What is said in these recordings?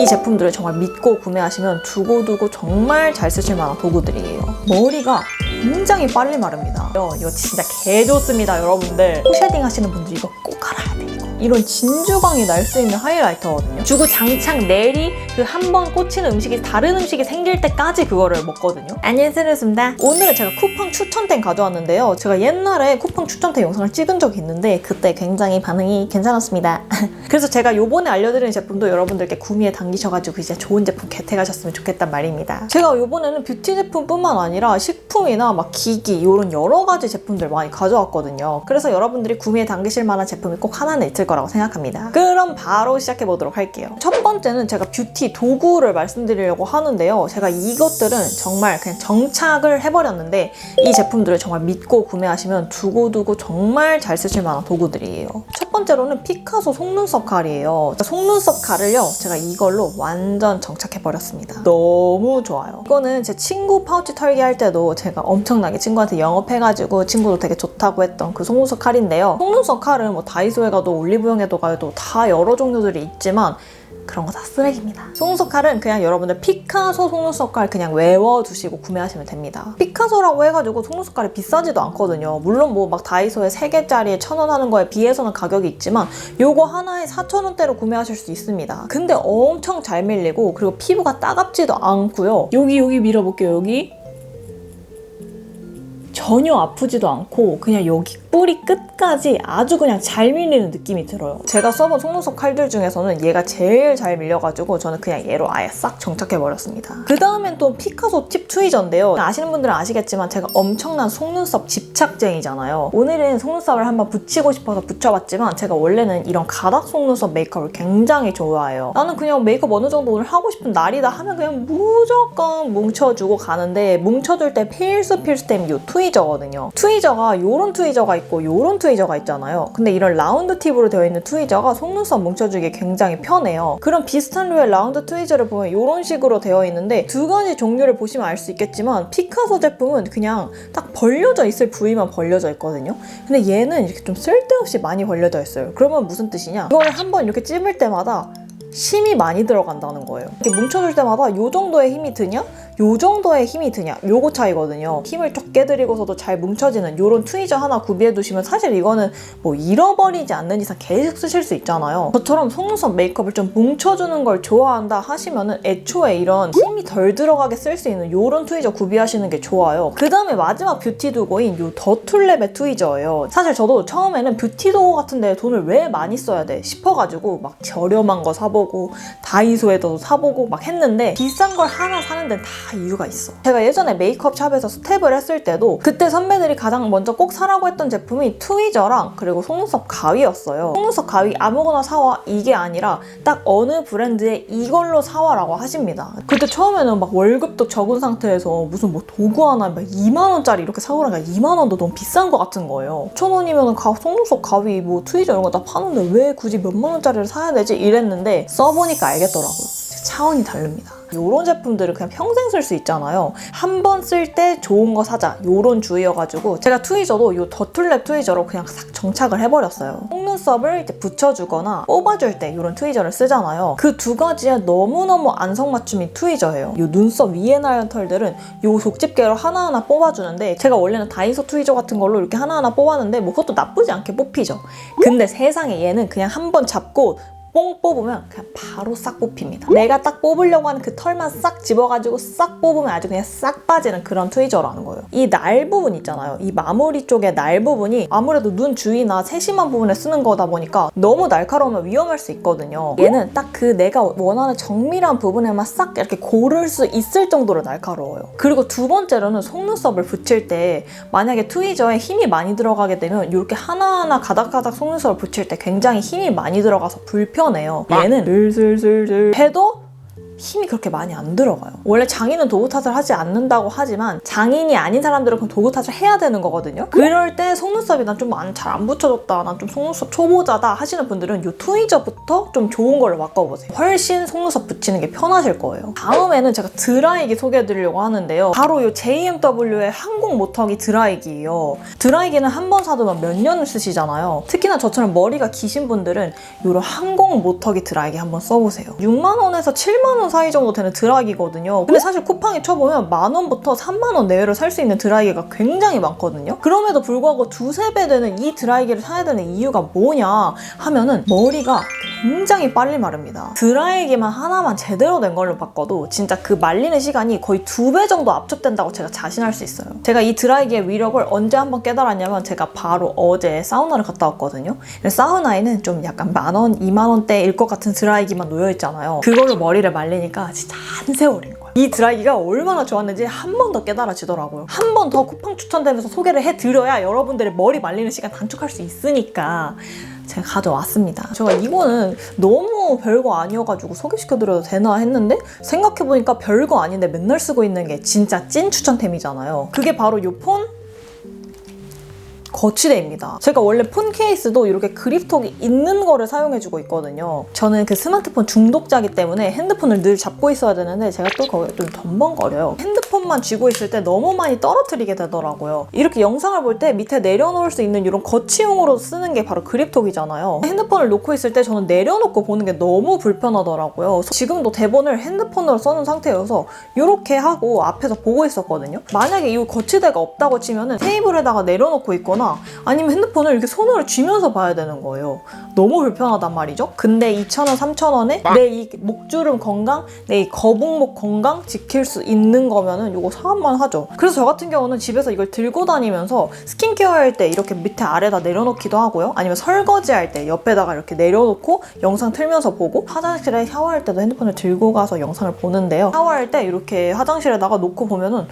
이 제품들을 정말 믿고 구매하시면 두고두고 정말 잘 쓰실 만한 도구들이에요. 머리가 굉장히 빨리 마릅니다. 이거, 진짜 개 좋습니다, 여러분들. 쉐딩 하시는 분들 이거 이런 진주광이 날 수 있는 하이라이터거든요. 주고 장창 내리 그 한 번 꽂히는 음식이 다른 음식이 생길 때까지 그거를 먹거든요. 안녕하십니다. 오늘은 제가 쿠팡 추천템 가져왔는데요. 제가 옛날에 쿠팡 추천템 영상을 찍은 적이 있는데 그때 굉장히 반응이 괜찮았습니다. 그래서 제가 요번에 알려드리는 제품도 여러분들께 구미에 당기셔가지고 이제 좋은 제품 개택하셨으면 좋겠단 말입니다. 제가 요번에는 뷰티 제품뿐만 아니라 식품이나 막 기기 이런 여러 가지 제품들 많이 가져왔거든요. 그래서 여러분들이 구미에 당기실 만한 제품이 꼭 하나는 있을 거라고 생각합니다. 그럼 바로 시작해 보도록 할게요. 첫 번째는 제가 뷰티 도구를 말씀드리려고 하는데요. 제가 이것들은 정말 그냥 정착을 해버렸는데 이 제품들을 정말 믿고 구매하시면 두고두고 정말 잘 쓰실 만한 도구들이에요. 첫 번째로는 피카소 속눈썹 칼이에요. 속눈썹 칼을요, 제가 이걸로 완전 정착해버렸습니다. 너무 좋아요. 이거는 제 친구 파우치 털기 할 때도 제가 엄청나게 친구한테 영업해가지고 친구도 되게 좋다고 했던 그 속눈썹 칼인데요. 속눈썹 칼은 뭐 다이소에 가도 올리 브영에도 가도 다 여러 종류들이 있지만 그런 거 다 쓰레기입니다. 속눈썹 칼은 그냥 여러분들 피카소 속눈썹 칼 그냥 외워두시고 구매하시면 됩니다. 피카소라고 해가지고 속눈썹 칼이 비싸지도 않거든요. 물론 뭐 막 다이소에 3개짜리에 1,000원 하는 거에 비해서는 가격이 있지만 요거 하나에 4,000원대로 구매하실 수 있습니다. 근데 엄청 잘 밀리고 그리고 피부가 따갑지도 않고요. 여기 여기 밀어볼게요. 여기 전혀 아프지도 않고 그냥 여기 뿌리 끝까지 아주 그냥 잘 밀리는 느낌이 들어요. 제가 써본 속눈썹 칼들 중에서는 얘가 제일 잘 밀려가지고 저는 그냥 얘로 아예 싹 정착해버렸습니다. 그 다음엔 또 피카소 팁 트위저인데요. 아시는 분들은 아시겠지만 제가 엄청난 속눈썹 집착쟁이잖아요. 오늘은 속눈썹을 한번 붙이고 싶어서 붙여봤지만 제가 원래는 이런 가닥 속눈썹 메이크업을 굉장히 좋아해요. 나는 그냥 메이크업 어느 정도 오늘 하고 싶은 날이다 하면 그냥 무조건 뭉쳐주고 가는데 뭉쳐줄 때 필수 필수템이 이 트위저거든요. 트위저가 이런 트위저가 있고 이런 트위저가 있잖아요. 근데 이런 라운드 팁으로 되어 있는 트위저가 속눈썹 뭉쳐주기 굉장히 편해요. 그런 비슷한 류의 라운드 트위저를 보면 이런 식으로 되어 있는데 두 가지 종류를 보시면 알 수 있겠지만 피카소 제품은 그냥 딱 벌려져 있을 부위만 벌려져 있거든요. 근데 얘는 이렇게 좀 쓸데없이 많이 벌려져 있어요. 그러면 무슨 뜻이냐? 이걸 한번 이렇게 찝을 때마다 힘이 많이 들어간다는 거예요. 이렇게 뭉쳐줄 때마다 이 정도의 힘이 드냐? 요 정도의 힘이 드냐? 요거 차이거든요. 힘을 적게 들이고서도 잘 뭉쳐지는 요런 트위저 하나 구비해 두시면 사실 이거는 뭐 잃어버리지 않는 이상 계속 쓰실 수 있잖아요. 저처럼 속눈썹 메이크업을 좀 뭉쳐주는 걸 좋아한다 하시면은 애초에 이런 힘이 덜 들어가게 쓸 수 있는 요런 트위저 구비하시는 게 좋아요. 그 다음에 마지막 뷰티 도구인 요 더툴랩의 트위저예요. 사실 저도 처음에는 뷰티 도구 같은데 돈을 왜 많이 써야 돼 싶어가지고 막 저렴한 거 사보고 다이소에도 사보고 막 했는데 비싼 걸 하나 사는 데는 다 이유가 있어. 제가 예전에 메이크업 샵에서 스텝을 했을 때도 그때 선배들이 가장 먼저 꼭 사라고 했던 제품이 트위저랑 그리고 속눈썹 가위였어요. 속눈썹 가위 아무거나 사와 이게 아니라 딱 어느 브랜드의 이걸로 사와라고 하십니다. 그때 처음에는 막 월급도 적은 상태에서 무슨 뭐 도구 하나 막 2만 원짜리 이렇게 사오라니까 2만 원도 너무 비싼 것 같은 거예요. 천 원이면 가, 속눈썹 가위 뭐 트위저 이런 거 다 파는데 왜 굳이 몇만 원짜리를 사야 되지 이랬는데 써보니까 알겠더라고요. 차원이 다릅니다. 요런 제품들은 그냥 평생 쓸 수 있잖아요. 한 번 쓸 때 좋은 거 사자. 요런 주의여가지고 제가 트위저도 요 더툴랩 트위저로 그냥 싹 정착을 해버렸어요. 속눈썹을 이제 붙여주거나 뽑아줄 때 요런 트위저를 쓰잖아요. 그 두 가지에 너무너무 안성맞춤인 트위저예요. 요 눈썹 위에 나는 털들은 요 속집게로 하나하나 뽑아주는데 제가 원래는 다이소 트위저 같은 걸로 이렇게 하나하나 뽑았는데 뭐 그것도 나쁘지 않게 뽑히죠. 근데 세상에 얘는 그냥 한 번 잡고 뽕 뽑으면 그냥 바로 싹 뽑힙니다. 내가 딱 뽑으려고 하는 그 털만 싹 집어가지고 싹 뽑으면 아주 그냥 싹 빠지는 그런 트위저라는 거예요. 이 날 부분 있잖아요. 이 마무리 쪽의 날 부분이 아무래도 눈 주위나 세심한 부분에 쓰는 거다 보니까 너무 날카로우면 위험할 수 있거든요. 얘는 딱 그 내가 원하는 정밀한 부분에만 싹 이렇게 고를 수 있을 정도로 날카로워요. 그리고 두 번째로는 속눈썹을 붙일 때 만약에 트위저에 힘이 많이 들어가게 되면 이렇게 하나하나 가닥가닥 속눈썹을 붙일 때 굉장히 힘이 많이 들어가서 불편 불편해요. 얘는 슬슬슬슬 해도 힘이 그렇게 많이 안 들어가요. 원래 장인은 도구 탓을 하지 않는다고 하지만 장인이 아닌 사람들은 그럼 도구 탓을 해야 되는 거거든요. 그럴 때 속눈썹이 난 좀 잘 안 붙여졌다, 난 좀 속눈썹 초보자다 하시는 분들은 이 트위저부터 좀 좋은 걸로 바꿔보세요. 훨씬 속눈썹 붙이는 게 편하실 거예요. 다음에는 제가 드라이기 소개해드리려고 하는데요. 바로 이 JMW의 항공 모터기 드라이기예요. 드라이기는 한 번 사두면 몇 년을 쓰시잖아요. 특히나 저처럼 머리가 기신 분들은 이런 항공 모터기 드라이기 한번 써보세요. 6만 원에서 7만 원 사이 정도 되는 드라이기거든요. 근데 사실 쿠팡에 쳐보면 만 원부터 3만 원 내외로 살 수 있는 드라이기가 굉장히 많거든요. 그럼에도 불구하고 두세 배 되는 이 드라이기를 사야 되는 이유가 뭐냐 하면은 머리가 굉장히 빨리 마릅니다. 드라이기만 하나만 제대로 된 걸로 바꿔도 진짜 그 말리는 시간이 거의 두 배 정도 압축된다고 제가 자신할 수 있어요. 제가 이 드라이기의 위력을 언제 한번 깨달았냐면 제가 바로 어제 사우나를 갔다 왔거든요. 사우나에는 좀 약간 만 원, 이만 원대일 것 같은 드라이기만 놓여 있잖아요. 그걸로 머리를 말리니까 진짜 한 세월인 거예요. 이 드라이기가 얼마나 좋았는지 한 번 더 깨달아지더라고요. 한 번 더 쿠팡 추천되면서 소개를 해드려야 여러분들의 머리 말리는 시간 단축할 수 있으니까 제가 가져왔습니다. 제가 이거는 너무 별거 아니어가지고 소개시켜드려도 되나 했는데 생각해보니까 별거 아닌데 맨날 쓰고 있는 게 진짜 찐 추천템이잖아요. 그게 바로 이 폰 거치대입니다. 제가 원래 폰 케이스도 이렇게 그립톡이 있는 거를 사용해주고 있거든요. 저는 그 스마트폰 중독자기 때문에 핸드폰을 늘 잡고 있어야 되는데 제가 또 거기 좀 덤벙거려요. 핸드폰 만 쥐고 있을 때 너무 많이 떨어뜨리게 되더라고요. 이렇게 영상을 볼 때 밑에 내려놓을 수 있는 이런 거치용으로 쓰는 게 바로 그립톡이잖아요. 핸드폰을 놓고 있을 때 저는 내려놓고 보는 게 너무 불편하더라고요. 지금도 대본을 핸드폰으로 써놓은 상태여서 이렇게 하고 앞에서 보고 있었거든요. 만약에 이 거치대가 없다고 치면은 테이블에다가 내려놓고 있거나 아니면 핸드폰을 이렇게 손으로 쥐면서 봐야 되는 거예요. 너무 불편하단 말이죠. 근데 2,000원, 3,000원에 내 이 목주름 건강, 내 이 거북목 건강 지킬 수 있는 거면은 이거 사만 하죠. 그래서 저 같은 경우는 집에서 이걸 들고 다니면서 스킨케어 할 때 이렇게 밑에 아래다 내려놓기도 하고요. 아니면 설거지 할 때 옆에다가 이렇게 내려놓고 영상 틀면서 보고 화장실에 샤워할 때도 핸드폰을 들고 가서 영상을 보는데요. 샤워할 때 이렇게 화장실에다가 놓고 보면은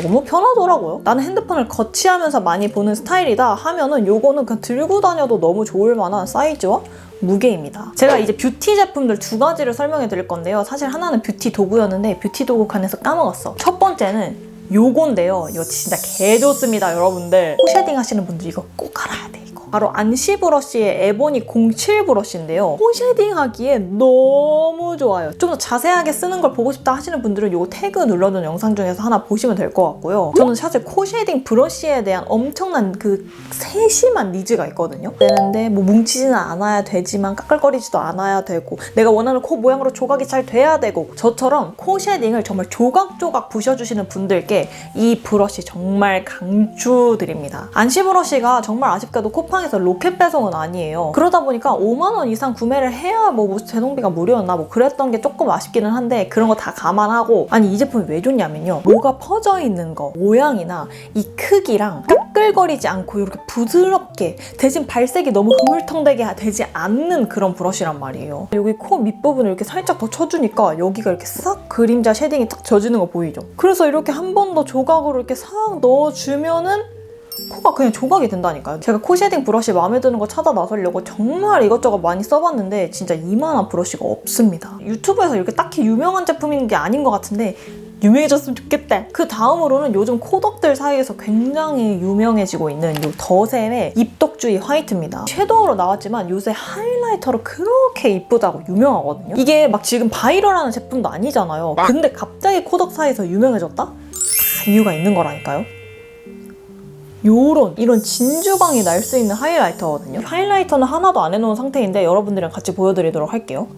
너무 편하더라고요. 나는 핸드폰을 거치하면서 많이 보는 스타일이다 하면은 요거는 그냥 들고 다녀도 너무 좋을 만한 사이즈와 무게입니다. 제가 이제 뷰티 제품들 두 가지를 설명해 드릴 건데요. 사실 하나는 뷰티 도구였는데 뷰티 도구 칸에서 까먹었어. 첫 번째는 요건데요. 이거 진짜 개 좋습니다, 여러분들. 코 쉐딩 하시는 분들 이거 꼭 알아야 돼. 바로 안시 브러쉬의 에보니 07 브러쉬인데요. 코쉐딩 하기에 너무 좋아요. 좀 더 자세하게 쓰는 걸 보고 싶다 하시는 분들은 이거 태그 눌러둔 영상 중에서 하나 보시면 될 것 같고요. 저는 사실 코 쉐딩 브러쉬에 대한 엄청난 그 세심한 니즈가 있거든요. 되는데 뭐 뭉치지는 않아야 되지만 까끌거리지도 않아야 되고 내가 원하는 코 모양으로 조각이 잘 돼야 되고 저처럼 코 쉐딩을 정말 조각조각 부셔주시는 분들께 이 브러쉬 정말 강추드립니다. 안시 브러쉬가 정말 아쉽게도 쿠팡 에서 로켓 배송은 아니에요. 그러다 보니까 5만 원 이상 구매를 해야 뭐 제동비가 무료였나 뭐 그랬던 게 조금 아쉽기는 한데 그런 거 다 감안하고 아니 이 제품이 왜 좋냐면요. 뭐가 퍼져 있는 거 모양이나 이 크기랑 까끌거리지 않고 이렇게 부드럽게 대신 발색이 너무 흐물텅대게 되지 않는 그런 브러쉬란 말이에요. 여기 코 밑부분을 이렇게 살짝 더 쳐주니까 여기가 이렇게 싹 그림자 쉐딩이 딱 져지는 거 보이죠? 그래서 이렇게 한 번 더 조각으로 이렇게 싹 넣어주면은 코가 그냥 조각이 된다니까요. 제가 코 쉐딩 브러쉬 마음에 드는 거 찾아 나서려고 정말 이것저것 많이 써봤는데 진짜 이만한 브러쉬가 없습니다. 유튜브에서 이렇게 딱히 유명한 제품인 게 아닌 것 같은데 유명해졌으면 좋겠다. 그 다음으로는 요즘 코덕들 사이에서 굉장히 유명해지고 있는 이 더샘의 입덕주의 화이트입니다. 섀도우로 나왔지만 요새 하이라이터로 그렇게 이쁘다고 유명하거든요. 이게 막 지금 바이럴하는 제품도 아니잖아요. 근데 갑자기 코덕 사이에서 유명해졌다? 다 이유가 있는 거라니까요. 요런 이런 진주광이 날 수 있는 하이라이터거든요. 하이라이터는 하나도 안 해놓은 상태인데 여러분들이랑 같이 보여드리도록 할게요.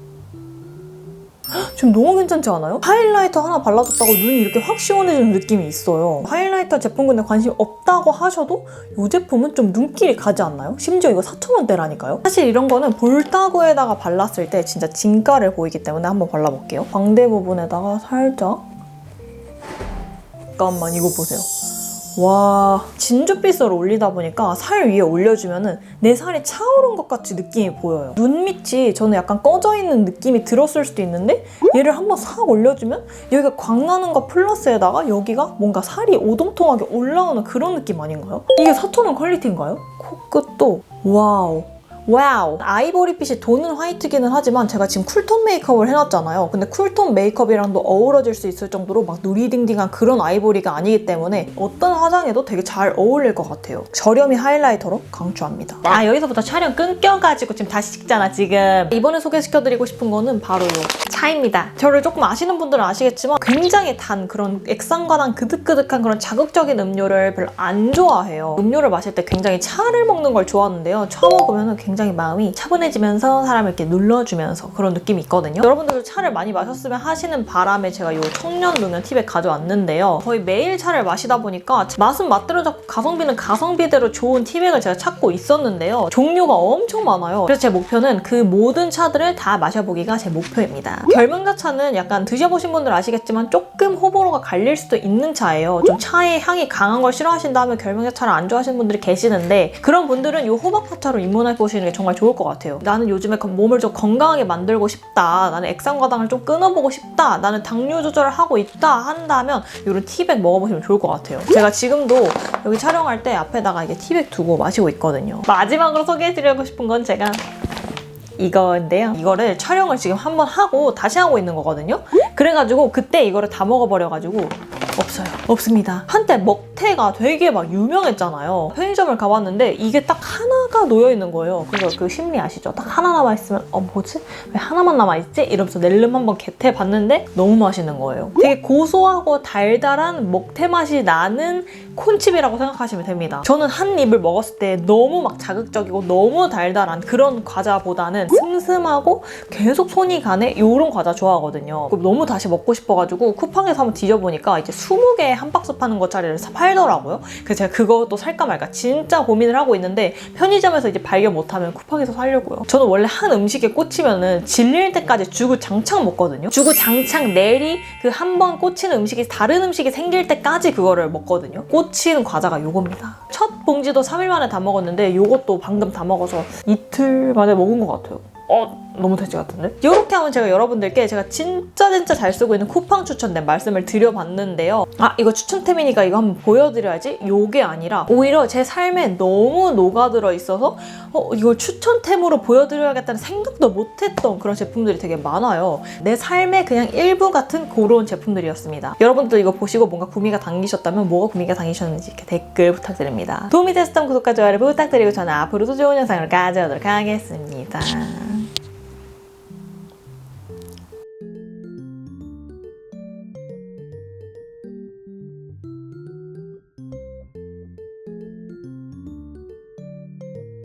헉, 지금 너무 괜찮지 않아요? 하이라이터 하나 발라줬다고 눈이 이렇게 확 시원해지는 느낌이 있어요. 하이라이터 제품 근데 관심 없다고 하셔도 이 제품은 좀 눈길이 가지 않나요? 심지어 이거 4,000원대라니까요? 사실 이런 거는 볼따구에다가 발랐을 때 진짜 진가를 보이기 때문에 한번 발라볼게요. 광대 부분에다가 살짝 잠깐만 이거 보세요. 와 진주빛을 올리다 보니까 살 위에 올려주면은 내 살이 차오른 것 같이 느낌이 보여요 눈 밑이 저는 약간 꺼져 있는 느낌이 들었을 수도 있는데 얘를 한번 싹 올려주면 여기가 광나는 거 플러스에다가 여기가 뭔가 살이 오동통하게 올라오는 그런 느낌 아닌가요? 이게 4,000원 퀄리티인가요? 코끝도 와우 와우! 아이보리빛이 도는 화이트기는 하지만 제가 지금 쿨톤 메이크업을 해놨잖아요. 근데 쿨톤 메이크업이랑도 어우러질 수 있을 정도로 막 누리딩딩한 그런 아이보리가 아니기 때문에 어떤 화장에도 되게 잘 어울릴 것 같아요. 저렴이 하이라이터로 강추합니다. 아 여기서부터 촬영 끊겨가지고 지금 다시 찍잖아 지금. 이번에 소개시켜드리고 싶은 거는 바로 이 차입니다. 저를 조금 아시는 분들은 아시겠지만 굉장히 단 그런 액상과 단 그득그득한 그런 자극적인 음료를 별로 안 좋아해요. 음료를 마실 때 굉장히 차를 먹는 걸 좋아하는데요. 차 먹으면 굉장히 마음이 차분해지면서 사람을 이렇게 눌러주면서 그런 느낌이 있거든요. 여러분들도 차를 많이 마셨으면 하시는 바람에 제가 이 청년 농연 팁에 가져왔는데요. 거의 매일 차를 마시다 보니까 맛은 맛대로 잡고 가성비는 가성비대로 좋은 티백을 제가 찾고 있었는데요. 종류가 엄청 많아요. 그래서 제 목표는 그 모든 차들을 다 마셔보기가 제 목표입니다. 결명자차는 약간 드셔보신 분들 아시겠지만 조금 호불호가 갈릴 수도 있는 차예요. 좀 차의 향이 강한 걸 싫어하신다 하면 결명자차를 안 좋아하시는 분들이 계시는데 그런 분들은 이 호박파차로 입문해 보시는 게 정말 좋을 것 같아요. 나는 요즘에 그 몸을 좀 건강하게 만들고 싶다. 나는 액상과당을 좀 끊어보고 싶다. 나는 당뇨 조절을 하고 있다 한다면 이런 티백 먹어보시면 좋을 것 같아요. 제가 지금도 여기 촬영할 때 앞에다가 이게 티백 두고 마시고 있거든요. 마지막으로 소개해드리고 싶은 건 제가 이거인데요. 이거를 촬영을 지금 한 번 하고 다시 하고 있는 거거든요. 그래가지고 그때 이거를 다 먹어버려가지고 없어요. 없습니다. 한때 먹태가 되게 막 유명했잖아요. 편의점을 가봤는데 이게 딱 하나가 놓여 있는 거예요. 그래서 그 심리 아시죠? 딱 하나 남아 있으면 어 뭐지? 왜 하나만 남아 있지? 이러면서 낼름 한번 개태 봤는데 너무 맛있는 거예요. 되게 고소하고 달달한 먹태 맛이 나는 콘칩이라고 생각하시면 됩니다. 저는 한 입을 먹었을 때 너무 막 자극적이고 너무 달달한 그런 과자보다는 슴슴하고 계속 손이 가네 이런 과자 좋아하거든요. 너무 다시 먹고 싶어가지고 쿠팡에서 한번 뒤져보니까 이제 20개 한 박스 파는 것짜리를 사- 팔더라고요. 그래서 제가 그것도 살까 말까 진짜 고민을 하고 있는데 편의점에서 이제 발견 못하면 쿠팡에서 사려고요. 저는 원래 한 음식에 꽂히면은 질릴 때까지 주구장창 먹거든요. 주구장창 내리 그 한 번 꽂히는 음식이 다른 음식이 생길 때까지 그거를 먹거든요. 꽂히는 과자가 요겁니다. 첫 봉지도 3일 만에 다 먹었는데 요것도 방금 다 먹어서 이틀 만에 먹은 것 같아요. 어, 너무 돼지 같은데? 이렇게 하면 제가 여러분들께 제가 진짜 진짜 잘 쓰고 있는 쿠팡 추천된 말씀을 드려봤는데요. 아, 이거 추천템이니까 이거 한번 보여드려야지? 요게 아니라 오히려 제 삶에 너무 녹아들어 있어서 어, 이걸 추천템으로 보여드려야겠다는 생각도 못했던 그런 제품들이 되게 많아요. 내 삶의 그냥 일부 같은 그런 제품들이었습니다. 여러분들 이거 보시고 뭔가 구미가 당기셨다면 뭐가 구미가 당기셨는지 이렇게 댓글 부탁드립니다. 도움이 됐었다면 구독과 좋아요를 부탁드리고 저는 앞으로도 좋은 영상을 가져오도록 하겠습니다.